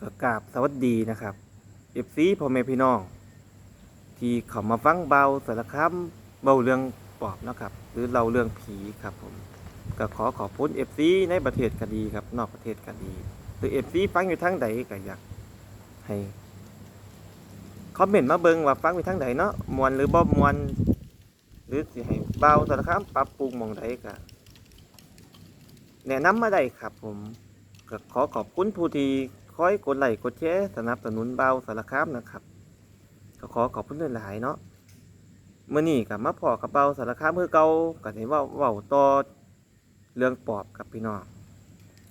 ก็กราบสวัสดีนะครับเอฟซีพ่อแม่พี่น้อง ที่เขามาฟังเบาสารคามเบาเรื่องปอบนะครับ หรือเราเรื่องผีครับผมก็ขอขอบคุณเอฟซีในประเทศก็ดีครับ นอกประเทศก็ดี หรือเอฟซีฟังอยู่ทั้งใดก็อยากให้คอมเมนต์มาเบิงว่าฟังอยู่ทั้งใดเนาะมวนหรือบ่มวนหรือสิให้เบาสารคามปรับปรุงมองใดก็แนะนำมาได้ครับผมก็ขอขอบคุณผู้ที่ อยกดไลค์กดแชร์สนับสนุนเบาสารคามนะครับก็ขอขอบคุณหลายๆเนาะเมื่อนี้กับมาพอกับเบาสารคามเพื่อเก่าก็เห็นว่าเว้าต่อเรื่องปอบกับพี่น้อง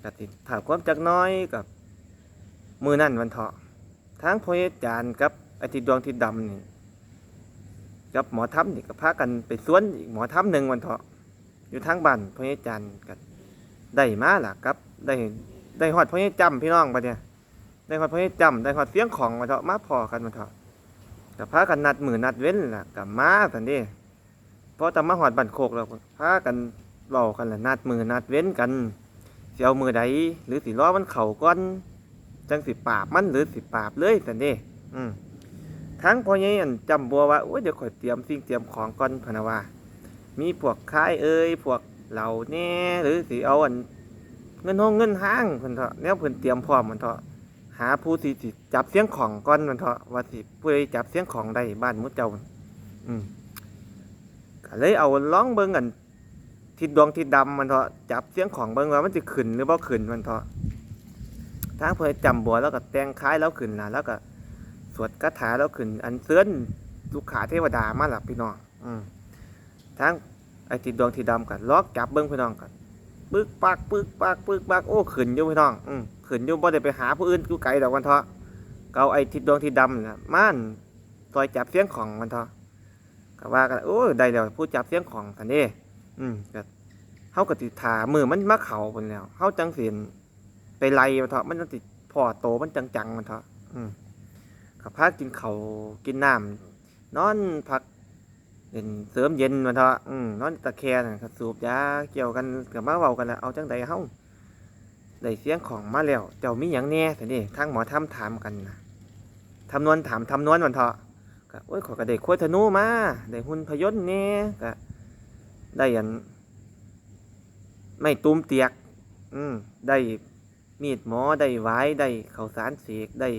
ก็ติถามความจักน้อยกับมือนั่นวันเถาะทั้งพยจารย์กับไอทิดดวงทิดดำนี่กับหมอทัพนี่ก็พากันไปสวนอีกหมอทัพหนึ่งวันเถาะอยู่ทางบ้านพยจารย์กันได้มาล่ะครับได้ได้ฮอดพญจำพี่น้องปะเนี่ย ได้ฮอดพญจำได้ฮอดเสียงของมาเถอะมาพอกันมาเถอะกับพากันนัดมือนัดเว้นล่ะกับมาสันเดีเพราะแต่มาหอดบันโคกแล้วพากันเบากันล่ะนัดมือนัดเว้นกันสิเอามือใดหรือสิล้อมันเข่าก้อนจังสิปราบมันหรือสิปราบเลยสันเดีอืมทั้งพ่อใหญ่อันจำบัวว่าโอ้ยเดี๋ยวข่อยเตรียมสิ่งเตรียมของก่อนพะนะว่ามีพวกค่ายเอ้ยพวกเหล่าแน่หรือสิเอาอันเงินห้องเงินห้างเพิ่นเถอะแนวเพิ่นเตรียมพร้อมมันเถอะ หาผู้ที่สิจับเสียงของก่อนมันเถอะว่าสิผู้ใดจับเสียงของได้บ้านมุเจ้า อืมก็เลยเอาล้องเบิ่งกันทิศดวงทิศดำมันเถอะจับเสียงของเบิ่งว่ามันจะขึ้นหรือบ่ขึ้นมันเถอะทางเพิ่นจำบัวแล้วก็แต่งคล้ายแล้วขึ้นล่ะแล้วก็ สวดคาถาแล้วขึ้น อันเสือนลูกขาเทวดามาหล่ะพี่น้องอืมทางไอ้ทิศดวงทิศดำก็ล็อกจับเบิ่งพี่น้องกันปึกปักปึกปักปึกปักโอ้ขืนอยู่พี่น้อง อืม ขืนอยู่บ่ได้ไปหาผู้อื่นกู้ไกลดอกวันเถาะเกาไอ้ทิดดวงทิดดำนะม่านซอยจับเสียงของมันเถาะก็ว่ากันโอ้ยได้แล้วผู้จับเสียงของกันเด้อืมก็เฮาก็สิถามือมันมาเข้าพุ่นแล้วเฮาจังสิไปไล่มันเถาะมันจังสิพ่อโตมันจังๆมันเถาะอืมก็พากินเขากินน้ำนอนพักเล่นเสริมเย็นมาเถอะอืมนอนตะแคงครับสูบยาเกี่ยวกันกับมาเว้ากันแล้วเอาจังใดเฮา ได้เสียงของมาแล้ว เจ้ามีหยังแน่แต่นี่ทางหมอทำถามกันนะทำนวนถามทำนวนมันเถอะก็โอ้ยขอยก็ได้ขวดธนูมาได้หุ่นพยนต์แน่ก็ได้อันไม่ตูมเตียก อืมได้มีดหมอได้ไว้ได้เข้าสารเสกได้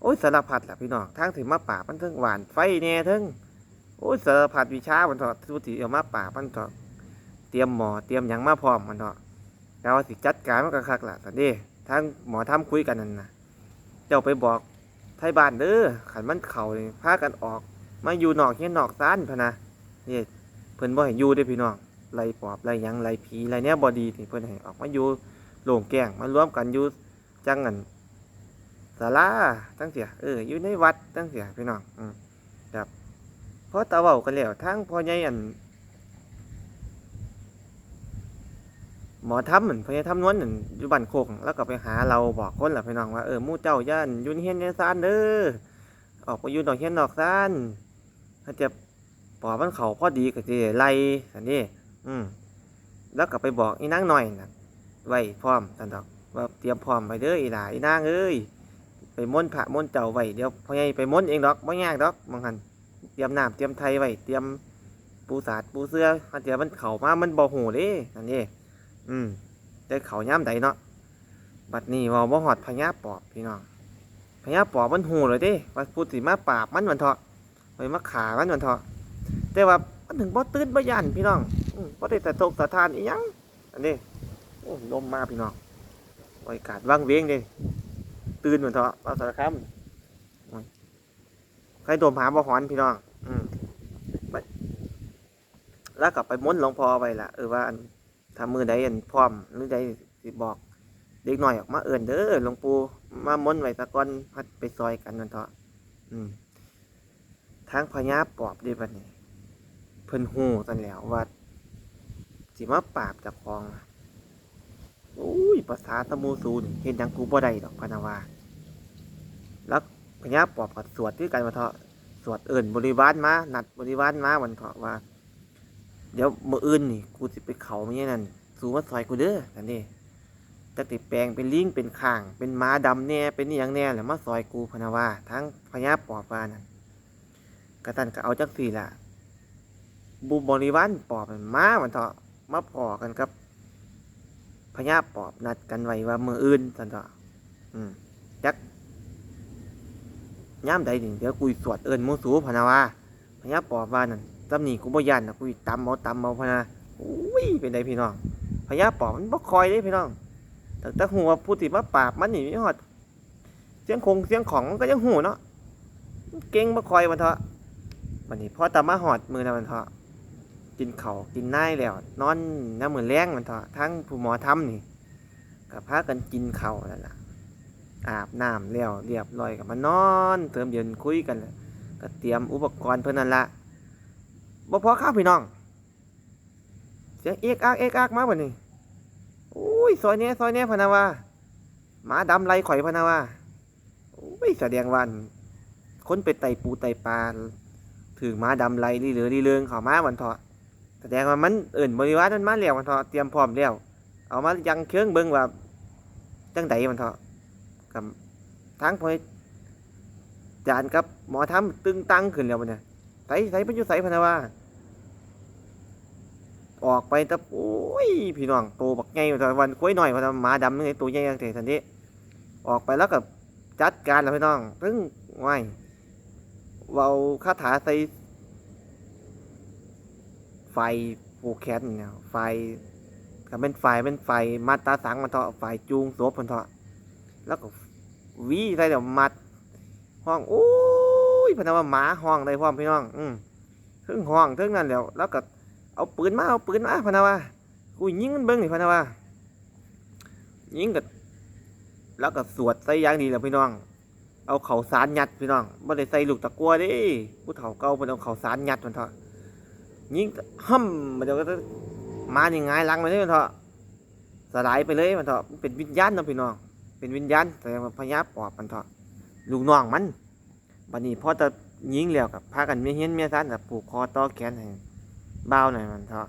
โอ้ยสารพัดล่ะพี่น้องทางถึงมาป่ามันเทั้งหวานไฟแน่เทั้งโอ้ยสารพัดวิชามันเถอะทุติเอามาป่ามันเถอะเตรียมหมอเตรียมหยังมาพร้อมมันเถอะ แล้วาสิจัดการมันก็คักล่ะสันเด้ทางหมอทำคุยกันนั่นนะเจ้าไปบอกไทยบ้านเด้อขันมันเข่านี่พากันออก มาอยู่นอกเฮียนอกซ่านพะนะนี่เพิ่นบ่ให้อยู่เด้อพี่น้องไล่ปอบไล่หยังไล่ผีไล่เนี้ยบ่ดีนี่เพิ่นให้ออกมาอยู่โล่งแก้งมารวมกันอยู่จังกันศาลาตั้งเสียเอออยู่ในวัดตั้งเสียพี่น้องอืมเพราะตาเว้ากันแล้วทั้งพ่อใหญ่อัน หมอทำเหมือนพ่อใหญ่ทำนวลนั่นอยู่บ้านโคกแล้วก็ไปหาเราบอกคนล่ะพี่น้องว่าเออมู่เจ้าย่านยู่นเฮียนในซานเด้อออกไปยู่นอกเฮียนนอกซานถ้าจะปอบมันเขาพอดีก็สิไล่สันนี่อืมแล้วก็ไปบอกอีนางหน่อยนะไว้พร้อมสันดอกว่าเตรียมพร้อมไปเด้ออีหลาอีนางเอ้ยไปม้วนพระม้วนเจ้าไว้เดี๋ยวพ่อใหญ่ไปม้วนเองดอกบ่ยากดอกบางหันเตรียมน้ำเตรียมไทยไว้เตรียมปูสาดปูเสื้ออันเดียวมันเข่ามามันบ่หูเด้อันนี้ อืมได้เขาย่ำใดเนาะบัดนี้เว่าบ่หอดพญาปอบพี่น้องพญาปอบมันหูเลยเด้ว่าพูดสิมาปราบมันวันเถาะไปมาขามันวันเถาะแต่ว่ามันถึงบ่ตื่นบ่ยันพี่น้องอืมบ่ได้แต่ตกสะทานอีหยังอันนี้โอ้ลมมาพี่น้องบรรยากาศว่างเว้งเด้ตื่นวันเถาะเอาสารคามใครโดมหาบ่หอนพี่น้อง อืมแล้วกลับไปม้นหลวงพ่อไปล่ะเออว่าอัน ทำมือใดอันพร้อมหรือใดสิบอก เด็กหน่อยออกมาเอิ่นเด้อหลวงปู่มาม้นไว้ตะก้อนพัดไปซอยกันนั่นเถอะอืมทางพญาปอบเดีบัดนี้ เพิ่นหูตันแล้วว่าสิมาปราบเจากของอุ้ยภาษาตะมูซูนเห็นหยังกูบ่ได้ดอกพนาวาแล้วพญาปอบก็สวดด้วยกันมาเถอะสวดเอิ่นบริวารมานัดบริวารมาวันเถอะว่า เดี๋ยวมื้ออื่นนี่กูสิไปเขาไม่ใช่นั่นสู้มาซอยกูเด้อกันนี่จักติแปลงเป็นลิงเป็นข้าง เป็นม้าดำแน่เป็นอย่างแน่แล้วมาซอยกูพนะว่าทั้งพญาปอบวานั่นกระตันก็เอาจักสี่ล่ะบุบริวารปอบนั่นมาวันเถาะมาพอกันกับพญาปอบนัดกันไว้ว่ามืออื่นสันเถาะอืมจักย่ามใดหนี่งเดี๋ยวกุยสวดเอิญมูสูพนะว่าพญาปอบว่านั่น ตำหนิกูบ่ยันนะกุยตำเอาตำเอาพะนะอุ้ยเป็นไดพี่น้องพญาปอบมันบ่คอยเด้พี่น้องแต่หัวผู้ที่มาปราบมันนี่มีฮอดเสียงคงเสียงของมันก็ยังหูเนาะเก่งบ่คอยมันเถาะบัดนี้พอตามาหอดมือนะมันเถาะกินเขากินน่ายแล้ว นอนน้ำมือแรงมันเถอะทั้งผู้หมอทำนี่กับพากันกินเขาวนั่นล่ะอาบน้ำแล้วเรียบร้อยกับมานอนเติมเย็นคุยกันแล้วก็เตรียมอุปกรณ์เพื่อนนั่นละ บ่พอข้าวพี่น้อง เสียงเอกอักเอกอักมาบ่นี่อุ้ยซอยเนี้ยซอยเนี้ยพนาวาหมาดำไล่ข่อยพนาวาอุ้ยแสดงว่าคนไปไต่ปูไต่ปลาถึงหมาดำไล่ลีเหลือลีเลืองเขามาวันเถาะแสดงว่ามันเอื่นบริวารมันมาแล้วมันเถอะเตรียมพร้อมแล้วเอามายังเครื่องเบิ่งว่าจังใดมันเถอะกับทั้งพอยจานกับหมอทำตึงตังขึ้นแล้วมันเนี่ยใส่ใส่เป็นอยู่ใส่พนะว่า ออกไปต่โอ้ยพี่น้องโตบักใหญ่ต่วันกล้วยหน่อยพะนะหมาดำนี่ตัวใหญ่ยังแต่ทันทีออกไปแล้วกับจัดการแล้วพี่น้องตึงไหวเว้าคาถาใส่ไฟผูกแขนเนี่ยไฟก็เป็นไฟเป็นไฟมัดตาสังมันเถาะไฟจูงศพมันเถาะแล้วก็วีใส่เดี๋ยวมัดห้องโอ้ยพนันว่าหมาห้องได้พร้อมพี่น้อง อืมถึงห้องถึงนั่นแล้ว แล้วก็ เอาปืนมาเอาปืนมาพะนันว่ากูยิงมันเบิ้งนี่พะนันว่ายิงกับแล้วก็สวดใส่ยางดีแล้วพี่น้อง เอาเข่าสารยัดพี่น้องไม่ได้ใส่ลูกตะกัวดิผู้เฒ่าเก่าเพิ่นเอาเข่าสารยัดมันเถาะยิงห่ำมันจะก็มาอย่างไงลังมันเลยมันเถอะสลายไปเลยมันเถอะเป็นวิญญาณนะพี่น้อง เป็นวิญญาณแต่พญาปอบมันเถอะลูกน้องมันบัดนี้พอจะยิงแล้วกับพากันเมียเฮียนเมียซันแบบผูกคอต่อแขนให้ บ้าหน่อยมันเถอะ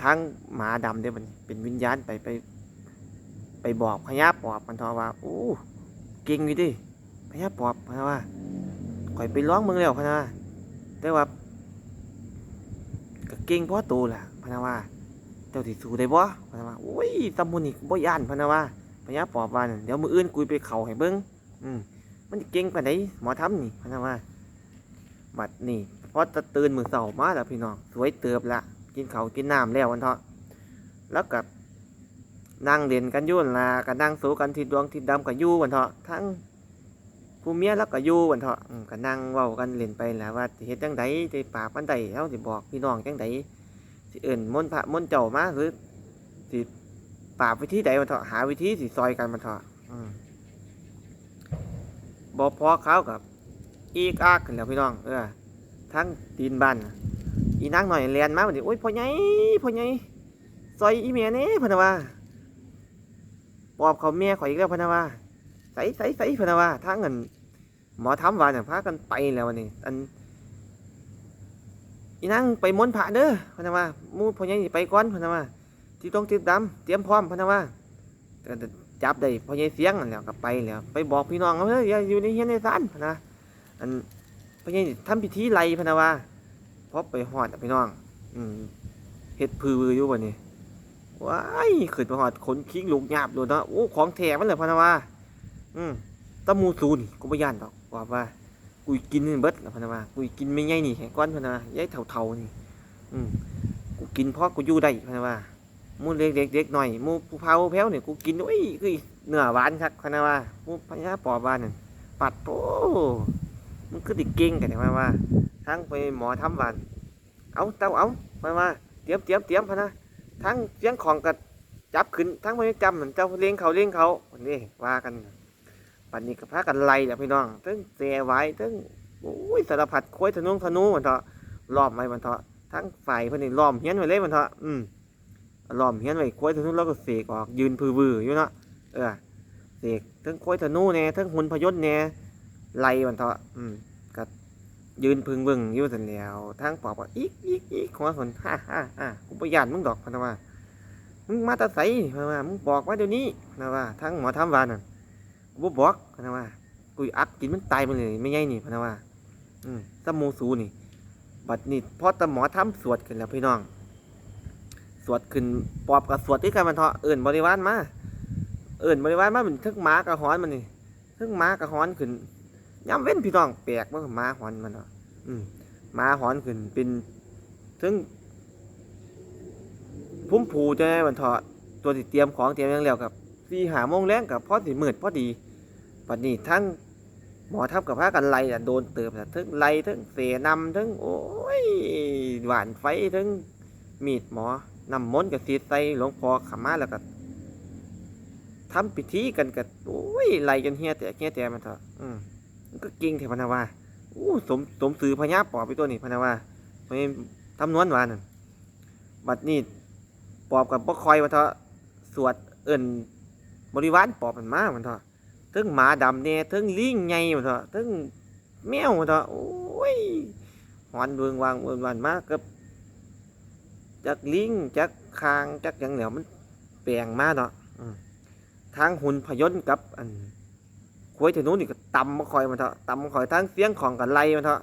ทั้งหมาดำเด้มันเป็นวิญญาณไปไป ไปบอกพญาปอบมันเถอะว่าโอ้เก่งอยู่ดิพญาปอบพะนะว่าข่อยไปร้องมึงแล้วพะนะแต่ว่าก็เก่งเพอโตล่ะพนะว่าเจ้าสิสู้ได้บ่พนะว่าโอ้ยตำมุนี่บ่ย่านพนะว่าพญาปอบว่านั่นเดี๋ยวมืออื่นกุยไปเข้าให้เบิ่งอืมมันเก่งปานใดหมอทำนี่พนะว่าบัดนี้ พอตะตื่นมือเช้ามาแล้วพี่น้องสวยเติบละกินเขากินน้ำแล้ววันเถาะแล้วก็นั่งเล่นกันยู่นละก็นั่งสูกันทิดวงทิศดำก็อยู่วันเถาะทั้งผู้เมียแล้วก็ยู่วันเถาะอืมก็นั่งเว้ากันเล่นไปแหละว่าเฮ็ดจังไดสิปราบมันไดเฮาสิบอกพี่น้องจังไดสิเอิ้นมนพระมนเจ้ามาหรือสิปราบวิธีใดมันเถาะหาวิธีสิซอยกันมันเถาะอืมบ่พอเขากับอีกอากขึ้นแล้วพี่น้อง เออ ทั้งตีนบ้านอีนางหน่อยเรียนมาบัดนี้โอ้ยพ่อใหญ่พ่อใหญ่ซอยอีเมียนี่พนว่าปอบเขาเมียข่อยอีกแล้วพนว่าใส่ใส่ใส่พนว่าทางเงินหมอทำว่าเนี่ยพากันไปแล้ววันนี้อันอีนั่งไปม้นผ่าเด้อพนว่ามูพ่อใหญ่ไปก่อนพนว่าที่ต้องติดดำเตรียมพร้อมพนว่าจับได้พ่อใหญ่เสียงแล้วก็ไปแล้วไปบอกพี่น้องเขาเด้อย่าอยู่ในเฮียนในศาลพะนะอัน พ่อใหญ่นี่ทำพิธีไล่พนะว่าพอไปหอดอะพี่น้อง อืมเฮ็ดพืออยู่วันนี้ว้ายขึ้นไปหอดขนคิงลูกหยาบโดนเนาะโอ้ของแท้มันเลยพนะว่า อืมตะมูซูนกูไม่ย่านดอกว่าว่ากูกินเบิดพนะว่ากูกินไม่ใหญ่นี่แค่ก้อนพนะว่าใหญ่เท่าๆนี่ อืมกูกินเพราะกูอยู่ได้พนะว่ามูเล็กเด็กเด็กหน่อยมูผู้เผาแพ้วเนี่ยกูกินโอ้ยคือเนื้อหวานคักพนะว่ามูพญาปอบหวานนั่นปัดโต มันคือติเก่งกันเนี่ยว่าว่าทั้งไปหมอทำหวานเอาเต้าเอาพะนะว่าเตรียมเตรียมเตรียมพะนะทั้งเสียงของกับจับขึ้นทั้งไม่จำเหมือนเจ้าเลี้ยงเขาเลี้ยงเขานี่ว่ากันปันนี้ก็พากันไล่แหละพี่น้องทั้งเสียไว้ทั้งโอ้ยสารพัดโค้ยธนุงธนูมันเถอะล้อมไว้มันเถอะทั้งฝ่ายเพิ่นนี่ล้อมเฮี้ยนไว้เลยมันเถอะอืมล้อมเฮี้ยนไว้โค้ยธนูแล้วก็เสกออกยืนพือวืออยู่เนาะเออเสกทั้งโค้ยธนูแน่ทั้งหุ่นพยนต์แน่ ไล่มันเถอะอืมก็ยืนพึงเบิ่งอยู่สันแล้วทั้งปอบว่าอีกอีกอีกของคนฮ่าฮ่าฮ่ากูประหยัดมึงดอกพันว่ามึงมาตาใสพะนะว่ามึงบอกมาเดี๋ยวนี้พะนะว่าทั้งหมอทำวานั่นกูบอกพะนะว่ากูอักกินมันตายไปเลยไม่ไงนี่พะนะว่า อืมสมูสูนี่ บัดนี้พอตะหมอทำสวดขึ้นแล้วพี่น้อง สวดขึ้นปอบกับสวดที่กันมันเถาะเอิ่นบริวารมาเอิ่นบริวารมาเป็นทึกหมากับหอนมันนี่ทึกหมากับหอนขึ้น ย้ำเว้นพี่น้องแปลกว่ามาหอนมันเนาะอืมมาหอนขึ้นเป็นถึงพุ่มผูจะได้มันเถาะตัวที่เตรียมของเตรียมอย่างแล้วกับสี่หาโมงแรงกับพอสิมืดพอดีบัดนี้ทั้งหมอทับกับพากันไล่อะโดนเติบอะทั้งไล่ทั้งเสนำทั้งโอ้ยหวานไฟทั้งมีดหมอนำมนต์กับสีใสหลวงพ่อขมาแล้วก็ทำพิธีกันกับโอ้ยไล่กันเฮียแต่เฮียแต่มันเถอะอืม ก็เก่งเถอะพนาวาอู้สมสมสือพญาปอบไปตัวนี้พนาว่าไปทำนวนวานั่นบัดนี้ปอบกับบ่คอยมันเถอะสวดเอิ่นบริวารปอบมันมากมันเถอะถึงหมาดำเนี่ยถึงลิงใหญ่มดเถอะถึงแมวมดเถอะโอ้ยหอนเบืองวางเบืองวันมากกับจากลิงจากคางจากอย่างเหนียวมันแปลงมากเนาะอืมทางหุ่นพยนต์กับอันควยถนุนี่ก็ ตำมาคอยมาเถอะตำมาคอยทั้งเสียงของกันไล่มาเถอะ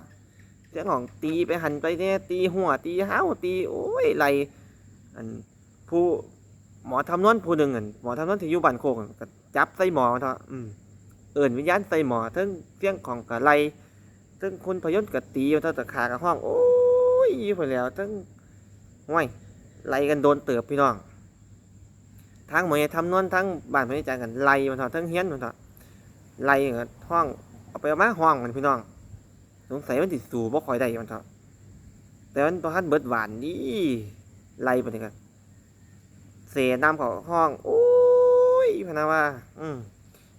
เสียงของตีไปหันไปเนี่ยตีหัวตีเห้าตีโอ้ยไล่อันผู้หมอทำนวนผู้หนึ่งอันหมอทำนวนที่อยู่บ้านโคกก็จับใส่หมอมาเถอะอืมเอิ่นวิญญาณใส่หมอทั้งเสียงของกะไล่ทั้งคนพยนต์กะตีอยู่ทั้งตะขากะห้องโอ้ยอยู่ไปแล้วทั้งห้วยไล่กันโดนเติบพี่น้องทั้งหมอทำนวนทั้งบ้านพนิจารกันไล่มันเถอะทั้งเฮี้ยนมันเถอะ ไล่กันห้องเอาไปเอามาห้องมันพี่น้อง สงสัยมันติดสูบ่คอยได้มันเถอะแต่มันตอนเบิดหวานนี่ไล่ไปนี่กันเสียน้ำเขาห้องโอ้ยพะนาว่า อืม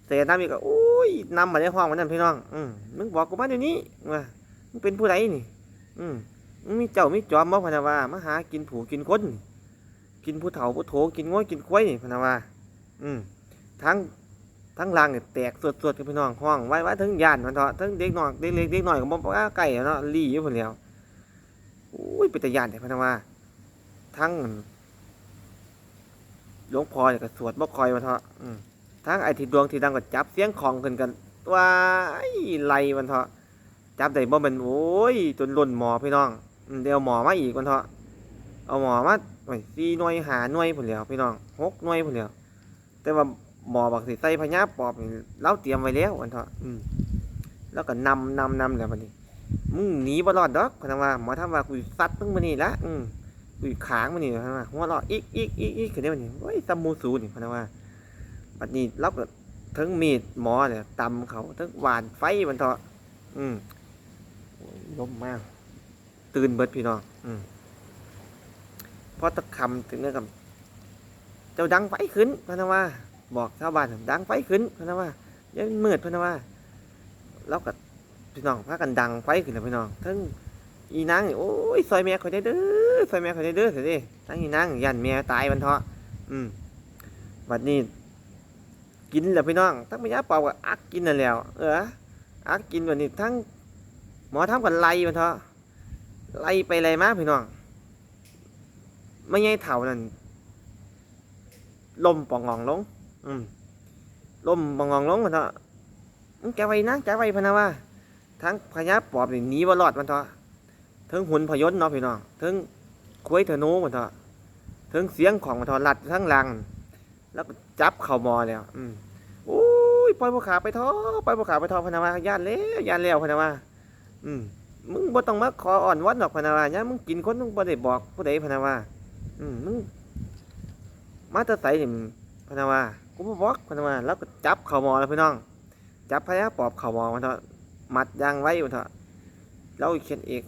เสียน้ำอีกก็โอ้ยน้ำมาในห้องมันนั่นพี่น้อง อืมมึงบอกกูมาเดี๋ยวนี้ว่ามึงเป็นผู้ใดนี่ อืมมึงมีเจ้ามีจอมบ่พะนะว่ามาหากินผูกินคนนี่กินผู้เฒ่าผู้โถกินง้อยกินควายนี่พะนะว่า อืมทั้ง ทั้งรางเนี่ยแตกสวดๆกันพี่น้องห้องไว้ไว้ทั้งยานมันเถอะทั้งเด็กน้อยเด็กเล็กเด็กน้อยก็บ่ว่าไก่เนาะลี่อยู่พุ่นแล้วโอ้ยเป็นตาย่านแต่พนว่าทั้งหลวงพ่อเนี่ยก็สวดบ่คอยมันเถอะทั้งไอ้ที่ดวงที่ดังก็จับเสียงของขึ้นกันว่าไอ้ไรมันเถอะจับได้บ่มันโอ้ยจนล่นหมอพี่น้องเดี๋ยวหมอมาอีกมันเถอะเอาหมอมาไว้สี่หน่วยหาหน่วยพุ่นแล้วพี่น้องหกหน่วยพุ่นแล้วแต่ว่า หมอบักสิใส่พญาปอบนี่เราเตรียมไว้แล้วมันเถอะอืมแล้วก็นำนำนำแล้วบัดนี้มึงหนีบ่รอดดอกพนันว่าหมอทำว่ากูซัดมึงมานี่ละอืมกูขางมานี่พนันว่าหัวเราะอีกอีกอีกอีกขึ้นได้บัดนี้โอ้ยซัมมูซูนี่พนันว่าบัดนี้เราก็ทั้งมีดหมอเนี่ยตำเขาทั้งหวานไฟมันเถอะอืมโอ้ยล้มมาก ตื่นเบิดพี่น้องอืมพอตะคำถึงเนี่ยกับเจ้าดังไฟขึ้นพะนะว่า บอกชาวบ้านดังไฟขึ้นพะนะว่ายังมืดพะนะว่าแล้วก็พี่น้องพากันดังไฟขึ้นแล้วพี่น้องทั้งอีนางโอ้ยซอยแม่คอยได้เด้อซอยแม่คอยได้เด้อเสิทั้งอีนางยันแม่ตายมันเถอะอืมบัดนี้ กินแล้วพี่น้องทั้งพญาเป่ากับอักกินนั่นแล้ว เอออักกินวันนี้ทั้งหมอทำกันไล่มันเถอะไล่ไปไล่มาพี่น้องไม่ใช่เถ่านั่นลมปองงองลง อืมลมปองงองลงมันเถอะมึงแกไว้นะแกไว้พะนะว่า ทั้งพญาปอบนี่หนีบ่รอดมันเถอะทั้งหุ่นพยนต์เนาะพี่น้องทั้งคุยเถนูมันเถอะทั้งเสียงของมันเถอะลัดทั้งลัง แล้วจับเข่ามอแล้ว อืมโอ้ยปล่อยพวกขาไปท้อปล่อยพวกขาไปท้อพะนาวาย่านแล้วย่านแล้วพะนาวาอืมมึงบ่ต้องมาขออ่อนวอนดอกพะนาวาเนี่ยมึงกินคนมึงบ่ได้บอกผู้ใดพะนาวาอืมมึงมาตะไสนี่พะนาวา กูบ่บอกพะนาวาแล้วก็จับเข่ามอแล้วพี่น้อง จับพยาปอบเข่ามอมันเถอะมัดยางไว้มันเถอะแล้วเขียนเอก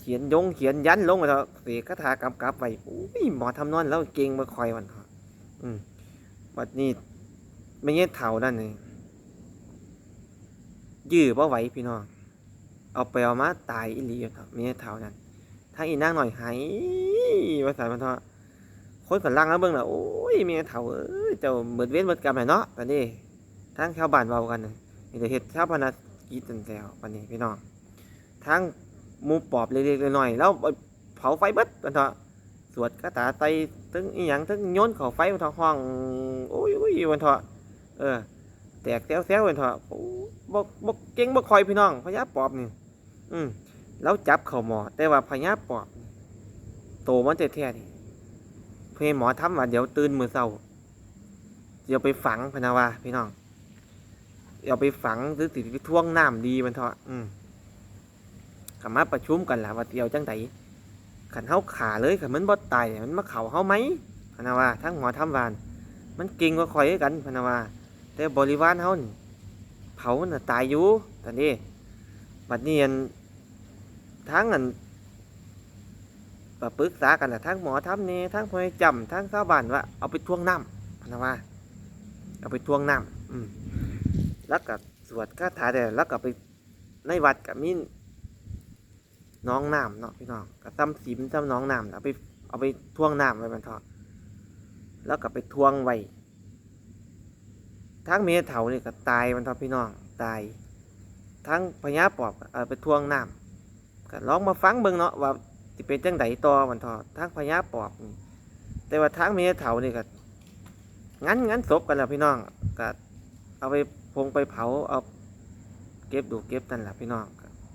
เขียนยงเขียนยันลงมาเถอะเสกคาถากำกับไว้โอ้ยหมอทำนอนแล้วเก่งมาคอยมันเถอะอืมบัดนี้ไม่เงี้ยเท่านั่นนี่ยื้อบ่ไหวพี่น้อง เอาไปเอามาตายอีหลีครับไม่เงี้ยเท่านั้นถ้าอีนางหน่อยหายว่าสายมันเถอะ คนกันล่างแล้วเบิ่งน่ะโอ้ยเมีเท่าเอ้ยเจ้าเบิดเว้นเบิดกรรมแหละเนาะตอนนี้ทั้งชาวบ้านเว้ากันน่ะมีแต่เฮ็ดชาวพนักกิจตันแล้ววันนี้พี่น้องทั้งหมูปอบเล็กๆน้อยๆแล้วเผาไฟเบิดมันเถอะสวดคาถาไตถึงอีหยังถึงโยนเข้าไฟบนเถาะห้องโอ้ยโอ้ยบนเถาะเออแตกแซวๆบนเถาะโอ้บ่บ่เก่งบ่คอยพี่น้องพญาปอบนี่อืมแล้วจับเข้าหมอแต่ว่าพญาปอบโตมันแท้ๆนี่ ให้หมอทำว่าเดี๋ยวตื่นมือเช้าเดี๋ยวไปฝังพนะว่าพี่น้องเดี๋ยวไปฝังหรือสิไปท่วงน้ำดีมันเถาะอืมก็มาประชุมกันล่ะว่าเดี๋ยวจังไดขันเฮาขาเลยขันมันบ่ตายมันมาเข่าเฮาไหมพนะว่าทั้งหมอทำวาน มันเก่งกว่าข่อยกันพนะว่าแต่บริวารเฮาเผานน่ะตายอยู่ตอนนี้บัดนี้อันทั้งอัน ปปรึกษากันน่ะทั้งหมอทำนี่ทั้งพยจำทั้งชาวบ้านว่าเอาไปทวงน้ำพนะว่าเอาไปทวงน้ำอืมแล้วก็สวดคาถาแต่แล้วก็ไปในวัดกับมีน้องน้ำเนาะพี่น้องก็ซ้ำสิมซ้ำน้องน้ำเอาไปเอาไปทวงน้ำไว้บนทอะแล้วก็ไปทวงไว้ทั้งเมียเถานี่ก็ตายบนทอะพี่น้องตาย ทั้งพญาปอบเอาไปทวงน้ำก็ลองมาฟังเบิ่งเนาะว่า สิเป็นจังไดต่อมันทอทั้งพญาปอบนี่แต่ว่าทั้งเมียเถานี่ก็งั้นงั้นศพกันแล้วพี่น้องก็เอาไปพงไปเผาเอาเก็บดูเก็บนั่นแหละพี่น้อง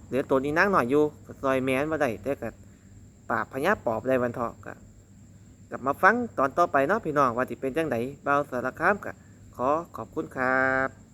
เหลือตัวนี้นั่งหน่อยอยู่ซอยแมนมาได้แต่ก็ปาบพญาปอบได้วันเถาะก็กลับมาฟังตอนต่อไปเนาะพี่น้องว่าจะเป็นจังไดเบาสารคามก็ขอขอบคุณครับ